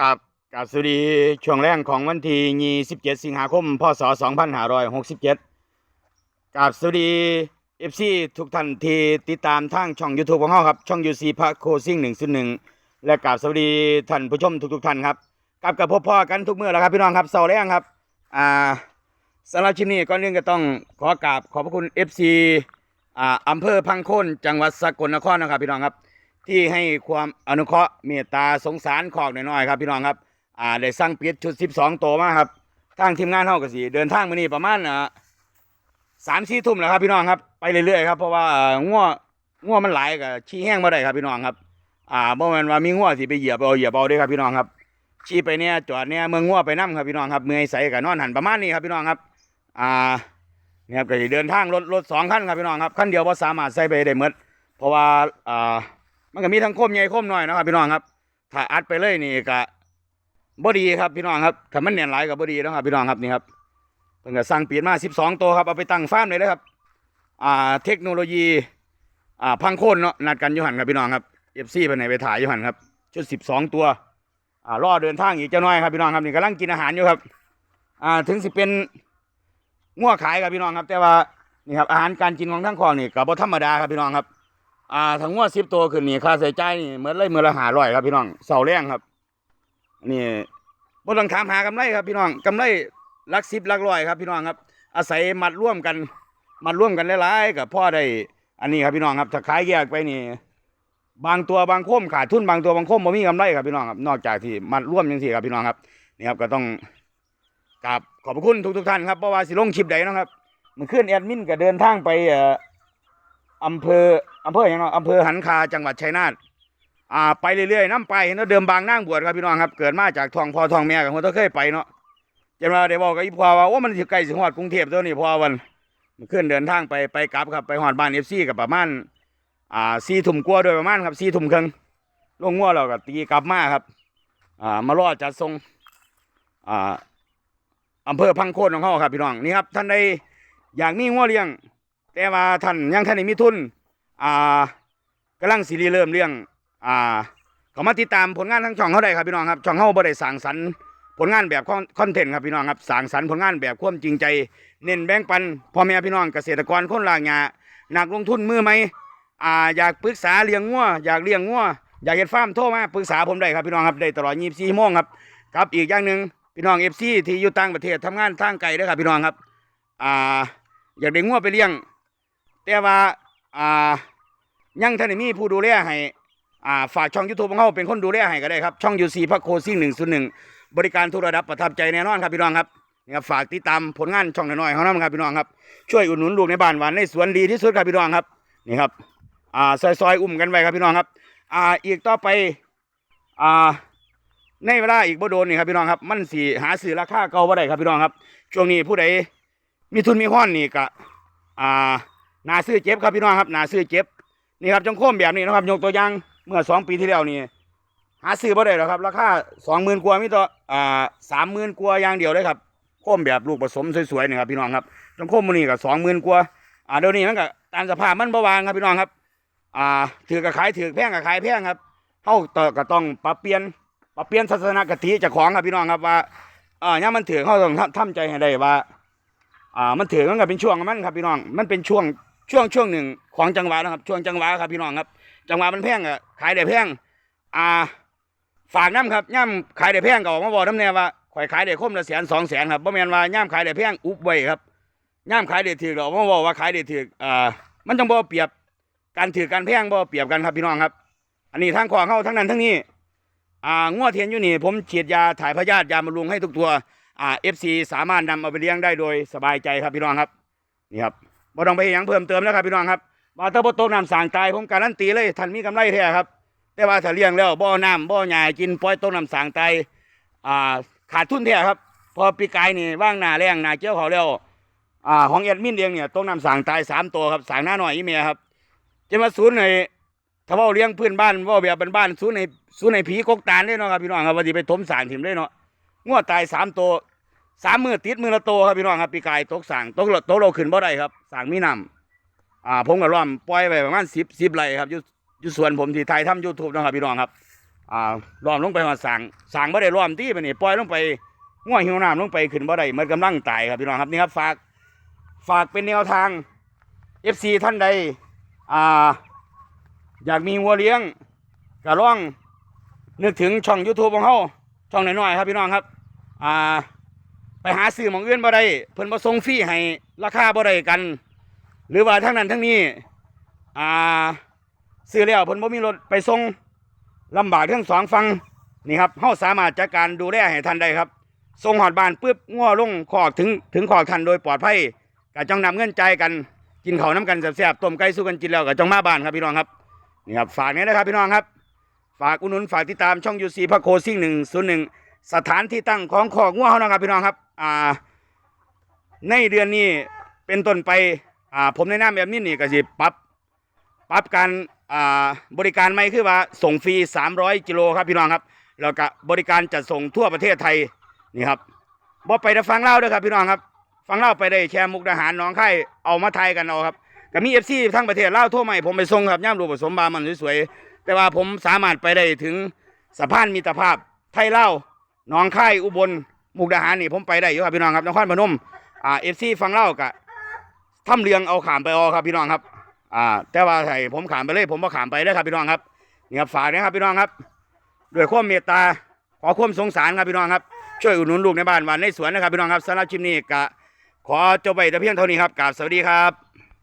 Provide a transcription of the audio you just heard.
กับกับสวัสดีช่วงแรกของวันที่27 สิงหาคม พศ 2567 กับสวัสดี FC ทุกท่านที่ติดตามทางช่อง YouTube ของเราครับ ช่อง UC พระโคซิ่ง101 และกับสวัสดีท่านผู้ชมทุกๆท่านครับกับกับพบพ่อกันทุกเมื่อแล้วครับพี่น้องครับเสาร์แรงครับอ่าสำหรับคลิปนี้ก่อนอื่นก็ต้องขอกราบขอบพระคุณ FC อ่าอำเภอพังโคนจังหวัดสกลนครนะครับพี่น้องครับ ที่ให้ความอนุเคราะห์เมตตาสงสารขอกน้อยๆครับพี่น้องครับอ่าได้สั่งปิดชุด 12ตัวมาครับทางทีมงานเฮาก็สิเดินทางมื้อนี้ประมาณอ่าสามสี่ทุ่มแล้วครับพี่น้องครับไปเรื่อยๆครับเพราะว่าอ่างัวงัวมันหลายก็ชี้แห้งบ่ได้ครับพี่น้องครับ อ่าบ่แม่นว่ามีงัวสิไปเหยียบเอาเหยียบเอาเด้อครับพี่น้องครับ ชี้ไปเนี่ยจอดเนี่ยเมืองงัวไปนํครับพี่น้องครับเมื่อยใสก็นอนหันประมาณนี้ครับพี่น้องครับ อ่าเนี่ยครับก็เดินทางรถรถสองคันครับพี่น้องครับคันเดียวบ่สามารถใส่ไปได้หมดเพราะว่าอ่า มันก็มีทั้งคมใหญ่คมน้อยนะครับพี่น้องครับ ถ้าอัดไปเลยนี่ก็บ่ดีครับพี่น้องครับถ้ามันแน่นหลายก็บ่ดีนะครับพี่น้องครับนี่ครับเพิ่นก็สั่งเปลี่ยนมา 12 ตัวครับเอาไปตั้งฟาร์มเลยนะครับ อ่าเทคโนโลยีอ่าพังโค่นเนาะนัดกันยู่หันครับพี่น้องครับ FC เพิ่นให้ไปถ่ายยู่หันครับชุด 12 ตัวอ่ารอเดินทางอีกเจ้าน้อยครับพี่น้องครับนี่กำลังกินอาหารอยู่ครับอ่าถึงสิเป็นงัวขายครับพี่น้องครับ แต่ว่านี่ครับอาหารการกินของทั้งคลองนี่ก็บ่ธรรมดาครับพี่น้องครับ อ่าทั้งงวดสิบตัวขึ้นนี่ค่าใช้จ่ายนี่เหมือนเลยมือละหาร้อยครับพี่น้องเสาแรงครับ นี่บ่ต้องถามหากำไรครับพี่น้องกำไรลักสิบลักร้อยครับพี่น้องครับ อาศัยมัดร่วมกัน มัดร่วมกันหลายๆกับพ่อได้ อันนี้ครับพี่น้องครับถ้าขายแยกไปนี่ บางตัวบางโคมขาดทุนบางตัวบางโคมบ่มีกำไรครับพี่น้องครับนอกจากที่มัดร่วมจังซี่ครับพี่น้องครับนี่ครับก็ต้องกราบขอบพระคุณทุกๆท่านครับเพราะว่าสิลงคลิปใดนะครับเมื่อคืนแอดมินก็เดินทางไปเอ่อ อำเภออำเภออย่างเนาะอำเภอหันคาจังหวัดชัยนาทอ่าไปเรื่อยๆน้ำไปเนว่าเดิมบางนางบวชครับพี่น้องครับ เกิดมาจากทองพ่อทองแม่กับคนต้องเคยไปเนาะจนว่าได้บอกกับอีพ่อว่าว่ามันสิใกลสิฮอดกรุงเทพตัวนี้พอวันมันขึ้นเดินทางไปไปกลับครับไปฮอดบ้านเอฟซีกับประมาณอ่าสี่ทุ่มกว่าโดยประมาณครับสี่ทุ่มครึ่งลงงัวเราก็ตีกลับมาครับ อ่ามารอจัดทรงอ่าอำเภอพังโคนของเขาครับพี่น้องนี่ครับท่านใดอยากมีงัวเลี้ยง แต่ว่าท่านยังท่านได้มีทุนอ่ากำลังสิริเริ่มเรื่องอ่าเขามาติดตามผลงานทั้งช่องเขาได้ครับพี่น้องครับช่องเขาบ่ได้สร้างสรรผลงานแบบคอนเทนต์ครับพี่น้องครับสร้างสรรผลงานแบบความจริงใจ เน้นแบ่งปันพ่อแม่พี่น้องเกษตรกรคนลากหญ้านักลงทุนมือไหมอ่าอยากปรึกษาเลี้ยงงัวอยากเลี้ยงงัวอยากเฮ็ดฟาร์มโทรมาปรึกษาผมได้ครับพี่น้องครับได้ตลอด24ชั่วโมงครับครับอีกอย่างหนึ่งพี่น้อง FC ที่อยู่ต่างประเทศทำงานทางไกลเด้ครับพี่น้องครับอ่าอยากได้งัวไปเลี้ยง แต่ว่าอ่ายังท่านได้มีผู้ดูแลให้อ่าฝากช่องยูทูบของเขาเป็นคนดูแลให้ก็ได้ครับ ช่องยูซีพักโคซิ่งหนึ่งศูนย์หนึ่งบริการทุกระดับประทับใจแน่นอนครับพี่น้องครับนี่ครับฝากติดตามผลงานช่องน้อยๆของเราครับพี่น้องครับช่วยอุดหนุนลูกในบ้านหวานในสวนดีที่สุดครับพี่น้องครับนี่ครับอ่าซอยๆอุ้มกันไว้ครับพี่น้องครับอ่าอีกต่อไปอ่าในเวลาอีกบ่โดนนี่ครับพี่น้องครับ มันสีหาซื้อราคาเก่าบ่ได้ครับพี่น้องครับ ช่วงนี้ผู้ใดมีทุนมีห้อนนี่ก็อ่า นาซื้อเจ็บครับพี่น้องครับนาซื้อเจ็บนี่ครับจังโค้มแบบนี้นะครับยกตัวอย่างเมื่อสองปีที่แล้วนี่หาซื้อบ่ได้หรอกครับราคาสองหมื่นกว่ามิต่ออ่าสามหมื่นกว่าอย่างเดียวเลยครับโค้มแบบลูกผสมสวยๆนี่ครับพี่น้องครับจังโค้มมันนี่ก็สองหมื่นกว่าอ่าเดี๋ยวนี้มันก็ตามสภาพมันบ่วางครับพี่น้องครับ อ่าถือกับขายถือแพงกับขายแพงครับเฮาต่อก็ต้องปรับเปลี่ยนปรับเปลี่ยนทัศนคติจากของครับพี่น้องครับว่าอ่าเนี่ยมันถือเฮาต้องทำทำใจให้ได้ว่าอ่ามันถือมันก็เป็นช่วงมันครับพี่น้องมันเป็นช่วง ช่วงช่วงหนึ่งของจังหวะนะครับ ช่วงจังหวะครับพี่น้องครับ จังหวะมันแพงอะขายได้แพงอ่า ฝากน้ำครับย่ำขายได้แพงก็ออกมาบอกน้ำแน่ว่าข่อยขายได้คมละแสนสองแสนครับบ่แม่นว่าย่ำขายได้แพงอุบไว้ครับย่ำขายได้ถือก็ออกมาบอกว่าขายได้ถืออ่ามันต้องบ่เปรียบการถือการแพงบ่เปรียบกันครับพี่น้องครับ อันนี้ทางขวางเข้าทั้งนั้นทั้งนี้อ่างวดเทียนอยู่นี่ ผมฉีดยาถ่ายพยาธิยาบำรุงให้ทุกตัวอ่าเอฟซีสามารถนำเอาไปเลี้ยงได้โดยสบายใจครับพี่น้องครับนี่ครับ บ่ต้องไปหยังเพิ่มเติมแล้วครับพี่น้องครับว่าถ้าบ่ตกน้ำสางตายผมการันตีเลยท่านมีกำไรแท้ครับ แต่ว่าถ้าเลี้ยงแล้วบ่อน้ำบ่อหญ้ากินปล่อยตกน้ำสางตายอ่าขาดทุนแท้ครับ พอปีกายนี่ว่างหน้าแรงหน้าเกี่ยวเขาแล้วอ่าของแอดมินเองเนี่ยตกน้ำสางตายสามตัวครับสางหน้าหน่อยอีเมียครับจะมาศูนย์ในถ้าเว่าเลี้ยงพื้นบ้านว่าแบบบ้านๆศูนย์ในศูนย์ในผีกกตาลได้เนาะครับพี่น้องครับว่าสิไปถมสางถิ่มได้เนาะงวดตายสามตัว สามมือติดมือละโตครับพี่น้องครับปีกายตกสั่งตกละตกเราขึ้นบ่ได้ครับสั่งมีน้ำอ่าผมก็ร่อมปล่อยไปประมาณสิบสิบไรครับอยู่อยู่สวนผมที่ไทยทำยูทูบนะครับพี่น้องครับอ่าล้อมลงไปหอดสางสางบ่ได้ล้อมที่ไปนี่ปล่อยลงไปง่วหิวน้ำลงไปขึ้นบ่ได้มันกำลังตายครับพี่น้องครับนี่ครับฝากฝากเป็นแนวทาง FC ท่านใดอ่าอยากมีวัวเลี้ยงก็ลองนึกถึงช่อง YouTube ของเฮาช่องน้อยๆครับพี่น้องครับอ่า หาซื้อหมองอื่นบ่ได้เพิ่นบ่ส่งฟรีให้ราคาบ่ได้กัน หรือว่าทั้งนั้นทั้งนี้อ่าซื้อแล้วเพิ่นบ่มีรถไปส่งลำบากทั้งสองฝั่งนี่ครับเฮาสามารถจัดการดูแลให้ท่านได้ครับส่งหอดบ้านปุ๊บง้อลงคอกถึงถึงคอกท่านโดยปลอดภัยก็จ้องนำเงินใจายกันกินข้าวน้ำกันแซ่บๆต้มไก่สู้กันกินแล้วก็จ้องมาบ้านครับพี่น้องครับนี่ครับฝากนี้นะครับพี่น้องครับ ฝากอุดหนุนฝากติดตามช่องยูซีพระโคซิ่งหนึ่งศูนย์หนึ่ง สถานที่ตั้งของของงัวเขานะครับพี่น้องครับอ่าในเดือนนี้เป็นต้นไปอ่าผมแนะนำแบบนี้นี่ก็สิปรับปรับการอ่าบริการใหม่คือว่าส่งฟรี 300กิโลครับพี่น้องครับแล้วก็บริการจัดส่งทั่วประเทศไทยนี่ครับบ่ไปแต่ฟังเล่าด้วยครับพี่น้องครับ ฟังเล่าไปได้แชร์มุกดาหารน้องไข่เอามาไทยกันเอาครับก็มีเอฟซีทั้งประเทศเล่าทั่วใหม่ผมไปส่งครับย่ามรูปผสมบามันสวยๆแต่ว่าผมสามารถไปได้ถึงสะพานมิตรภาพไทยเล่า หน้องไข่อุบลมุกดาหารนี่ผมไปได้อยู่ครับพี่น้องครับนครพนมอ่าเอฟซีฟังเล่ากะทำเรียงเอาขามไปเอครับพี่น้องครับอ่าแต่ว่าใส่ผมขามไปเลย ผมบ่ขามไปเลยครับพี่น้องครับนี่ครับฝากนะครับพี่น้องครับด้วยความเมตตาขอความสงสารครับพี่น้องครับช่วยอุดหนุนลูกในบ้านวานในสวนนะครับพี่น้องครับสำหรับชิมนี้กะขอจบไปแต่เพียงเท่านี้ครับกราบสวัสดีครับ